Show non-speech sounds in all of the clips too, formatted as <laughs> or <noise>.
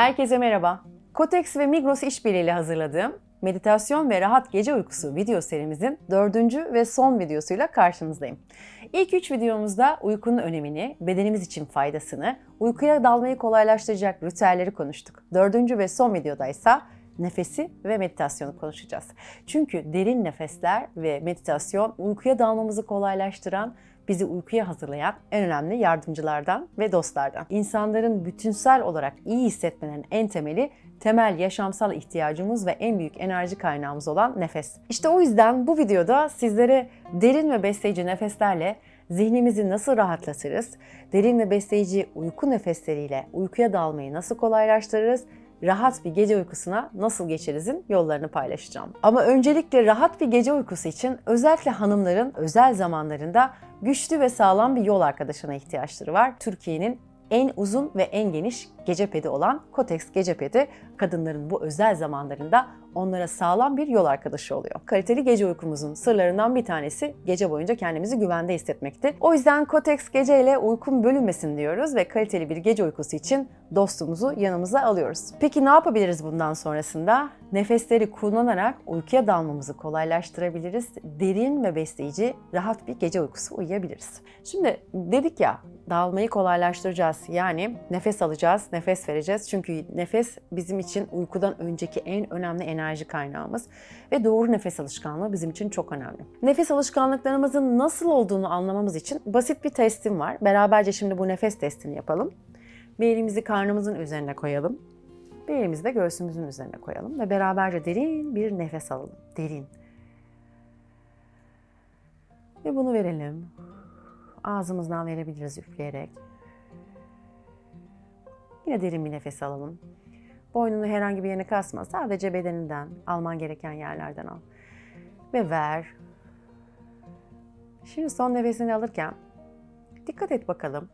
Herkese merhaba. Kotex ve Migros işbirliğiyle hazırladığım Meditasyon ve Rahat Gece Uykusu video serimizin dördüncü ve son videosuyla karşınızdayım. İlk üç videomuzda uykunun önemini, bedenimiz için faydasını, uykuya dalmayı kolaylaştıracak ritüelleri konuştuk. Dördüncü ve son videoda ise nefesi ve meditasyonu konuşacağız. Çünkü derin nefesler ve meditasyon uykuya dalmamızı kolaylaştıran bizi uykuya hazırlayan en önemli yardımcılardan ve dostlardan. İnsanların bütünsel olarak iyi hissetmelerinin en temeli temel yaşamsal ihtiyacımız ve en büyük enerji kaynağımız olan nefes. İşte o yüzden bu videoda sizlere derin ve besleyici nefeslerle zihnimizi nasıl rahatlatırız, derin ve besleyici uyku nefesleriyle uykuya dalmayı nasıl kolaylaştırırız rahat bir gece uykusuna nasıl geçerizin yollarını paylaşacağım. Ama öncelikle rahat bir gece uykusu için özellikle hanımların özel zamanlarında güçlü ve sağlam bir yol arkadaşına ihtiyaçları var. Türkiye'nin en uzun ve en geniş gece pedi olan Kotex gece pedi kadınların bu özel zamanlarında onlara sağlam bir yol arkadaşı oluyor. Kaliteli gece uykumuzun sırlarından bir tanesi gece boyunca kendimizi güvende hissetmekti. O yüzden Kotex gece ile uykum bölünmesin diyoruz ve kaliteli bir gece uykusu için dostumuzu yanımıza alıyoruz. Peki ne yapabiliriz bundan sonrasında? Nefesleri kullanarak uykuya dalmamızı kolaylaştırabiliriz. Derin ve besleyici, rahat bir gece uykusu uyuyabiliriz. Şimdi dedik ya dalmayı kolaylaştıracağız. Yani nefes alacağız, nefes vereceğiz. Çünkü nefes bizim için uykudan önceki en önemli enerji kaynağımız ve doğru nefes alışkanlığı bizim için çok önemli. Nefes alışkanlıklarımızın nasıl olduğunu anlamamız için basit bir testim var. Beraberce şimdi bu nefes testini yapalım. Bir elimizi karnımızın üzerine koyalım. Bir elimizi de göğsümüzün üzerine koyalım ve beraberce derin bir nefes alalım. Derin. Ve bunu verelim. Ağzımızdan verebiliriz üfleyerek. Yine derin bir nefes alalım. Boynunu herhangi bir yerine kasma. Sadece bedeninden, alman gereken yerlerden al. Ve ver. Şimdi son nefesini alırken dikkat et bakalım.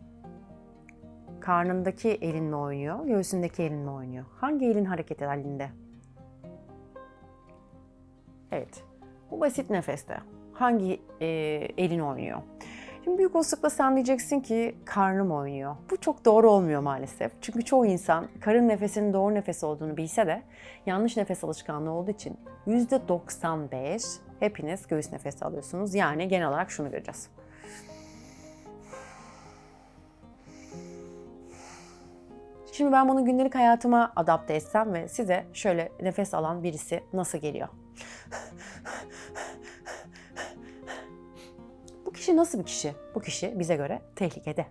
Karnındaki elinle oynuyor, göğsündeki elinle oynuyor. Hangi elin hareket halinde? Evet. Bu basit nefeste. Hangi e, elin oynuyor? Şimdi büyük olasılıkla sen diyeceksin ki karnım oynuyor. Bu çok doğru olmuyor maalesef. Çünkü çoğu insan karın nefesinin doğru nefes olduğunu bilse de yanlış nefes alışkanlığı olduğu için %95 hepiniz göğüs nefesi alıyorsunuz. Yani genel olarak şunu göreceğiz. Şimdi ben bunu gündelik hayatıma adapte etsem ve size şöyle nefes alan birisi nasıl geliyor? Kişi nasıl bir kişi? Bu kişi bize göre tehlikede.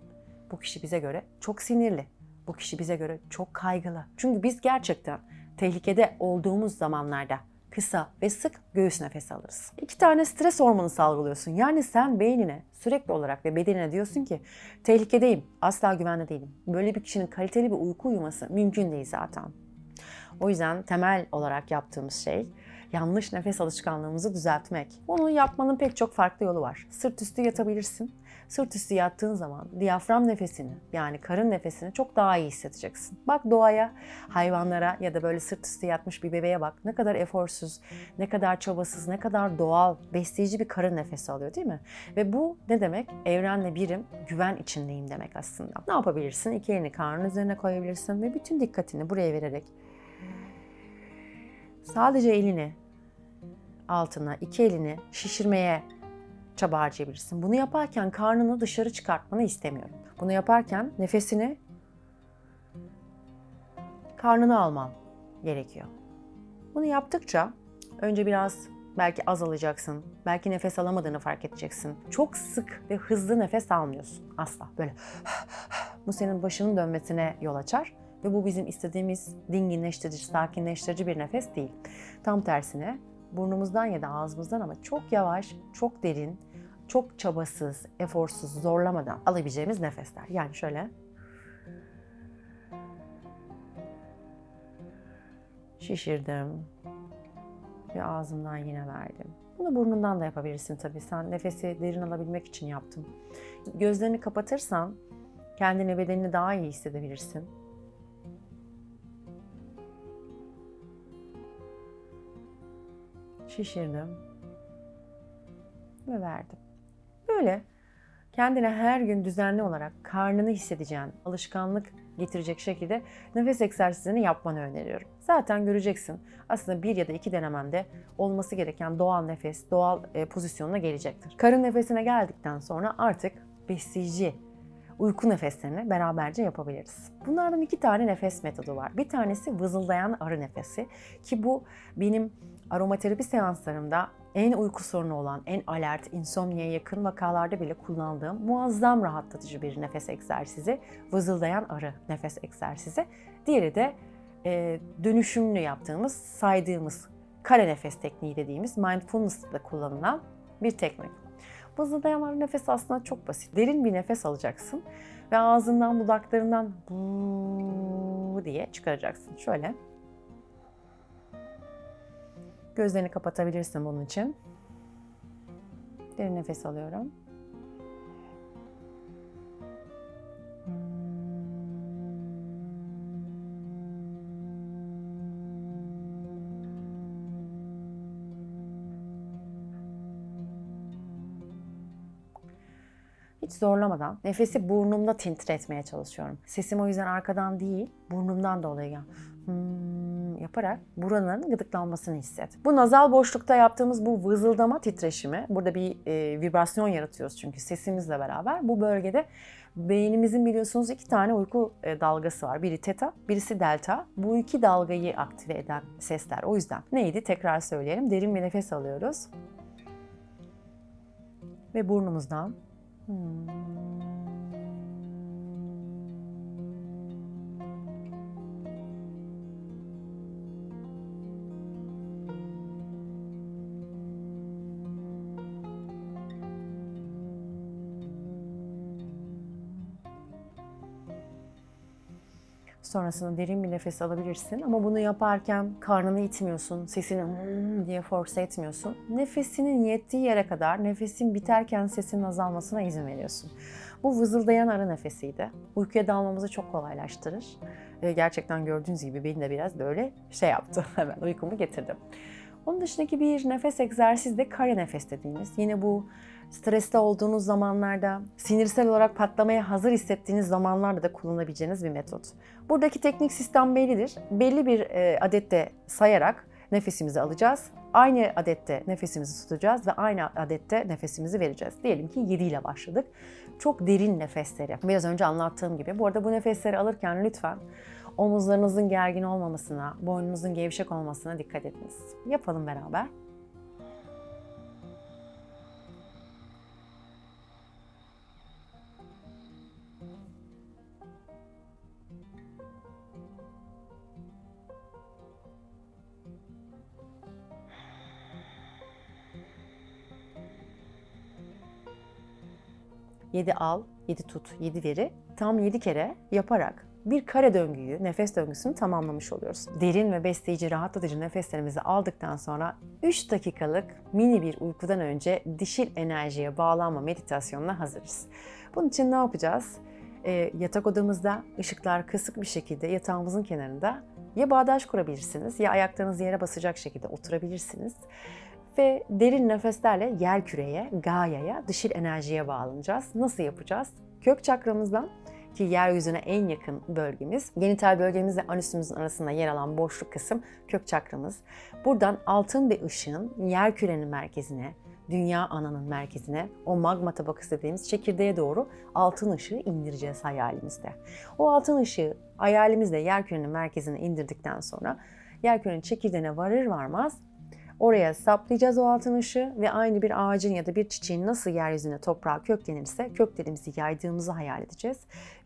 Bu kişi bize göre çok sinirli. Bu kişi bize göre çok kaygılı. Çünkü biz gerçekten tehlikede olduğumuz zamanlarda kısa ve sık göğüs nefesi alırız. İki tane stres hormonu salgılıyorsun. Yani sen beynine sürekli olarak ve bedenine diyorsun ki tehlikedeyim, asla güvende değilim. Böyle bir kişinin kaliteli bir uyku uyuması mümkün değil zaten. O yüzden temel olarak yaptığımız şey yanlış nefes alışkanlığımızı düzeltmek. Bunu yapmanın pek çok farklı yolu var. Sırt üstü yatabilirsin. Sırt üstü yattığın zaman diyafram nefesini yani karın nefesini çok daha iyi hissedeceksin. Bak doğaya, hayvanlara ya da böyle sırt üstü yatmış bir bebeğe bak. Ne kadar eforsuz, ne kadar çabasız, ne kadar doğal, besleyici bir karın nefesi alıyor değil mi? Ve bu ne demek? Evrenle birim, güven içindeyim demek aslında. Ne yapabilirsin? İki elini karnın üzerine koyabilirsin ve bütün dikkatini buraya vererek sadece elini altına, iki elini şişirmeye çaba harcayabilirsin. Bunu yaparken karnını dışarı çıkartmanı istemiyorum. Bunu yaparken nefesini karnını alman gerekiyor. Bunu yaptıkça önce biraz belki az alacaksın. Belki nefes alamadığını fark edeceksin. Çok sık ve hızlı nefes almıyorsun asla. Böyle bu senin başının dönmesine yol açar ve bu bizim istediğimiz dinginleştirici, sakinleştirici bir nefes değil. Tam tersine burnumuzdan ya da ağzımızdan ama çok yavaş, çok derin, çok çabasız, eforsuz, zorlamadan alabileceğimiz nefesler. Yani şöyle şişirdim ve ağzımdan yine verdim. Bunu burnundan da yapabilirsin tabii. Sen nefesi derin alabilmek için yaptım. Gözlerini kapatırsan kendini bedenini daha iyi hissedebilirsin. Şişirdim ve verdim. Böyle Kendine her gün düzenli olarak karnını hissedeceğin, alışkanlık getirecek şekilde nefes egzersizini yapmanı öneriyorum. Zaten göreceksin aslında bir ya da iki denemende olması gereken doğal nefes, doğal e, pozisyonuna gelecektir. Karın nefesine geldikten sonra artık besleyici uyku nefeslerini beraberce yapabiliriz. Bunlardan iki tane nefes metodu var. Bir tanesi vızıldayan arı nefesi ki bu benim aromaterapi seanslarımda en uyku sorunu olan, en alert, insomniye yakın vakalarda bile kullandığım muazzam rahatlatıcı bir nefes egzersizi. Vızıldayan arı nefes egzersizi. Diğeri de e, dönüşümlü yaptığımız, saydığımız kare nefes tekniği dediğimiz mindfulness'ta kullanılan bir teknik. Vızıldayan arı nefes aslında çok basit. Derin bir nefes alacaksın ve ağzından, dudaklarından bu diye çıkaracaksın. Şöyle. Gözlerini kapatabilirsin bunun için. Derin nefes alıyorum. Hiç zorlamadan nefesi burnumda titretmeye çalışıyorum. Sesim o yüzden arkadan değil, burnumdan dolayı yaparak buranın gıdıklanmasını hisset. Bu nazal boşlukta yaptığımız bu vızıldama titreşimi, burada bir e, vibrasyon yaratıyoruz çünkü sesimizle beraber. Bu bölgede beynimizin biliyorsunuz iki tane uyku e, dalgası var. Biri teta, birisi delta. Bu iki dalgayı aktive eden sesler. O yüzden neydi? Tekrar söyleyelim. Derin bir nefes alıyoruz. Ve burnumuzdan Hmm. Sonrasında derin bir nefes alabilirsin ama bunu yaparken karnını itmiyorsun, sesini hmm diye force etmiyorsun. Nefesinin yettiği yere kadar nefesin biterken sesin azalmasına izin veriyorsun. Bu vızıldayan ara nefesiydi. Uykuya dalmamızı çok kolaylaştırır. Gerçekten gördüğünüz gibi beni de biraz böyle şey yaptı. <laughs> Hemen uykumu getirdim. Onun dışındaki bir nefes egzersizi de kare nefes dediğimiz. Yine bu streste olduğunuz zamanlarda, sinirsel olarak patlamaya hazır hissettiğiniz zamanlarda da kullanabileceğiniz bir metot. Buradaki teknik sistem bellidir. Belli bir e, adette sayarak nefesimizi alacağız. Aynı adette nefesimizi tutacağız ve aynı adette nefesimizi vereceğiz. Diyelim ki 7 ile başladık. Çok derin nefesleri. Biraz önce anlattığım gibi. Bu arada bu nefesleri alırken lütfen omuzlarınızın gergin olmamasına, boynunuzun gevşek olmasına dikkat ediniz. Yapalım beraber. Yedi al, yedi tut, yedi veri tam yedi kere yaparak bir kare döngüyü, nefes döngüsünü tamamlamış oluyoruz. Derin ve besleyici, rahatlatıcı nefeslerimizi aldıktan sonra 3 dakikalık mini bir uykudan önce dişil enerjiye bağlanma meditasyonuna hazırız. Bunun için ne yapacağız? E, yatak odamızda ışıklar kısık bir şekilde yatağımızın kenarında ya bağdaş kurabilirsiniz ya ayaklarınızı yere basacak şekilde oturabilirsiniz. Ve derin nefeslerle yer küreye, Gaia'ya, dişil enerjiye bağlanacağız. Nasıl yapacağız? Kök çakramızdan ki yeryüzüne en yakın bölgemiz. Genital bölgemizle anüsümüzün arasında yer alan boşluk kısım kök çakramız. Buradan altın bir ışığın yer kürenin merkezine, dünya ananın merkezine, o magma tabakası dediğimiz çekirdeğe doğru altın ışığı indireceğiz hayalimizde. O altın ışığı hayalimizde yer kürenin merkezine indirdikten sonra yer kürenin çekirdeğine varır varmaz Oraya saplayacağız o altın ışığı ve aynı bir ağacın ya da bir çiçeğin nasıl yeryüzüne toprağa köklenirse köklerimizi yaydığımızı hayal edeceğiz.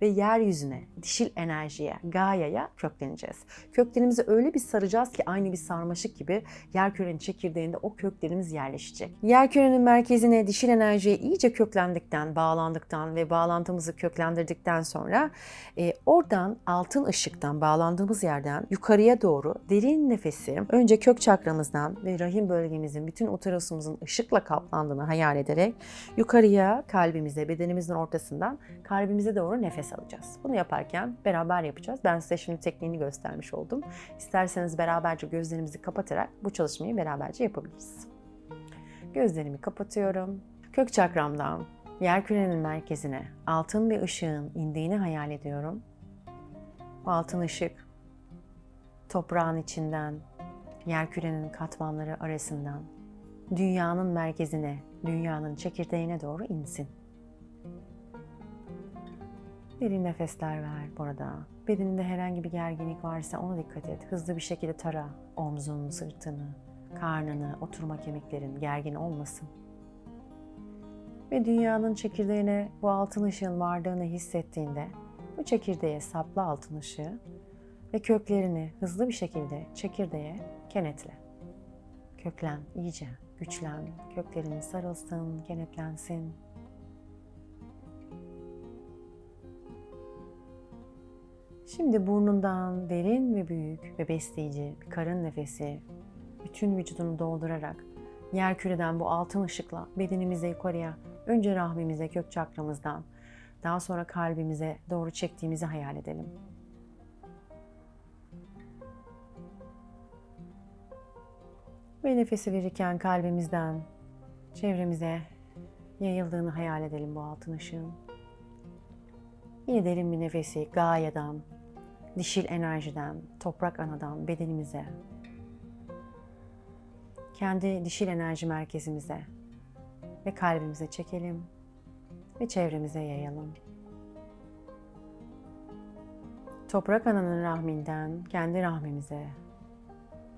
Ve yeryüzüne, dişil enerjiye, Gaia'ya kökleneceğiz. Köklerimizi öyle bir saracağız ki aynı bir sarmaşık gibi yer kürenin çekirdeğinde o köklerimiz yerleşecek. Yer kürenin merkezine, dişil enerjiye iyice köklendikten, bağlandıktan ve bağlantımızı köklendirdikten sonra e, oradan altın ışıktan, bağlandığımız yerden yukarıya doğru derin nefesi önce kök çakramızdan ve rahim bölgemizin bütün uterusumuzun ışıkla kaplandığını hayal ederek yukarıya kalbimize, bedenimizin ortasından kalbimize doğru nefes alacağız. Bunu yaparken beraber yapacağız. Ben size şimdi tekniğini göstermiş oldum. İsterseniz beraberce gözlerimizi kapatarak bu çalışmayı beraberce yapabiliriz. Gözlerimi kapatıyorum. Kök çakramdan Yerkürenin merkezine altın bir ışığın indiğini hayal ediyorum. Bu altın ışık toprağın içinden, yerkürenin katmanları arasından dünyanın merkezine, dünyanın çekirdeğine doğru insin. Derin nefesler ver burada. Bedeninde herhangi bir gerginlik varsa ona dikkat et. Hızlı bir şekilde tara omzun, sırtını, karnını, oturma kemiklerin gergin olmasın. Ve dünyanın çekirdeğine bu altın ışığın vardığını hissettiğinde bu çekirdeğe sapla altın ışığı ve köklerini hızlı bir şekilde çekirdeğe kenetle. Köklen iyice, güçlen, köklerin sarılsın, kenetlensin. Şimdi burnundan derin ve büyük ve besleyici bir karın nefesi bütün vücudunu doldurarak yer küreden bu altın ışıkla bedenimize yukarıya, önce rahmimize, kök çakramızdan, daha sonra kalbimize doğru çektiğimizi hayal edelim. Ve nefesi verirken kalbimizden çevremize yayıldığını hayal edelim bu altın ışığın. Yine derin bir nefesi Gaia'dan, dişil enerjiden, toprak anadan bedenimize, kendi dişil enerji merkezimize ve kalbimize çekelim ve çevremize yayalım. Toprak ananın rahminden kendi rahmimize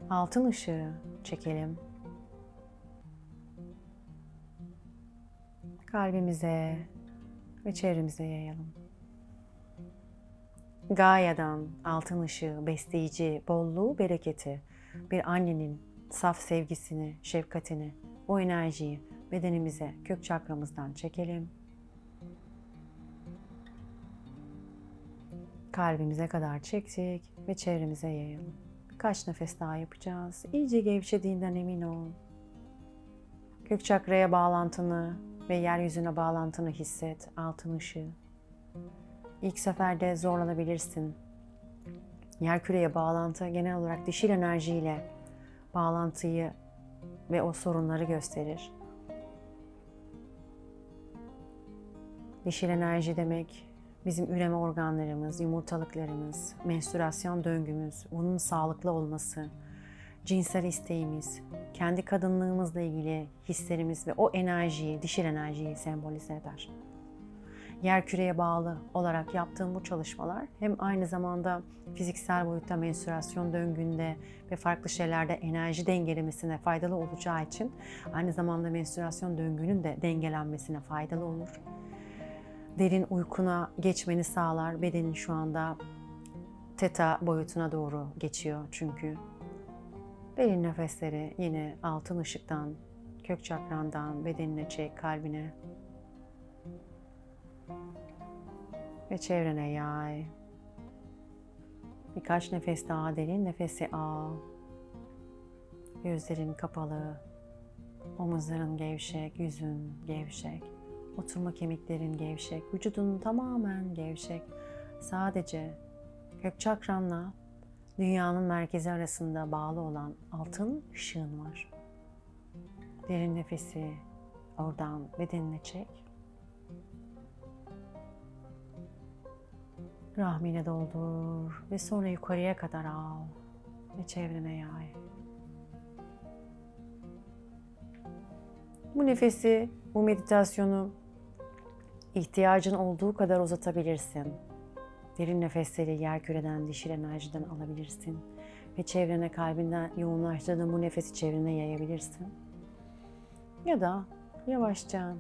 altın ışığı çekelim. Kalbimize ve çevremize yayalım. Gaia'dan altın ışığı, besleyici, bolluğu, bereketi, bir annenin saf sevgisini, şefkatini, o enerjiyi bedenimize, kök çakramızdan çekelim. Kalbimize kadar çektik ve çevremize yayalım. Kaç nefes daha yapacağız. İyice gevşediğinden emin ol. Kök çakraya bağlantını ve yeryüzüne bağlantını hisset. Altın ışığı. İlk seferde zorlanabilirsin. Yerküreye bağlantı genel olarak dişil enerjiyle bağlantıyı ve o sorunları gösterir. Dişil enerji demek bizim üreme organlarımız, yumurtalıklarımız, menstruasyon döngümüz, bunun sağlıklı olması, cinsel isteğimiz, kendi kadınlığımızla ilgili hislerimiz ve o enerjiyi, dişil enerjiyi sembolize eder. Yer küreye bağlı olarak yaptığım bu çalışmalar hem aynı zamanda fiziksel boyutta menstruasyon döngünde ve farklı şeylerde enerji dengelemesine faydalı olacağı için aynı zamanda menstruasyon döngünün de dengelenmesine faydalı olur derin uykuna geçmeni sağlar. Bedenin şu anda teta boyutuna doğru geçiyor çünkü. Derin nefesleri yine altın ışıktan, kök çakrandan bedenine çek, kalbine. Ve çevrene yay. Birkaç nefes daha derin nefesi al. Gözlerin kapalı, omuzların gevşek, yüzün gevşek. Oturma kemiklerin gevşek, vücudun tamamen gevşek. Sadece kök çakranla dünyanın merkezi arasında bağlı olan altın ışığın var. Derin nefesi oradan bedenine çek. Rahmine doldur ve sonra yukarıya kadar al ve çevrene yay. Bu nefesi, bu meditasyonu ihtiyacın olduğu kadar uzatabilirsin. Derin nefesleri yer küreden, dişil enerjiden alabilirsin. Ve çevrene kalbinden yoğunlaştırdığın bu nefesi çevrene yayabilirsin. Ya da yavaşça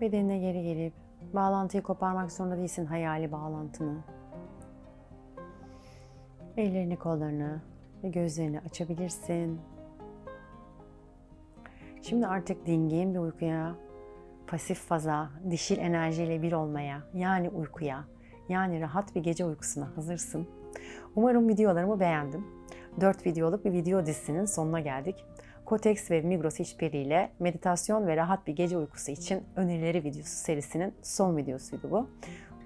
bedenine geri gelip bağlantıyı koparmak zorunda değilsin hayali bağlantını. Ellerini kollarını ve gözlerini açabilirsin. Şimdi artık dingin bir uykuya pasif faza, dişil enerjiyle bir olmaya, yani uykuya, yani rahat bir gece uykusuna hazırsın. Umarım videolarımı beğendin. 4 videoluk bir video dizisinin sonuna geldik. Kotex ve Migros işbirliğiyle meditasyon ve rahat bir gece uykusu için önerileri videosu serisinin son videosuydu bu.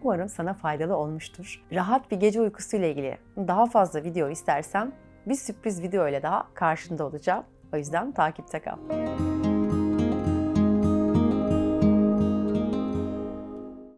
Umarım sana faydalı olmuştur. Rahat bir gece uykusu ile ilgili daha fazla video istersen bir sürpriz video ile daha karşında olacağım. O yüzden takipte kal.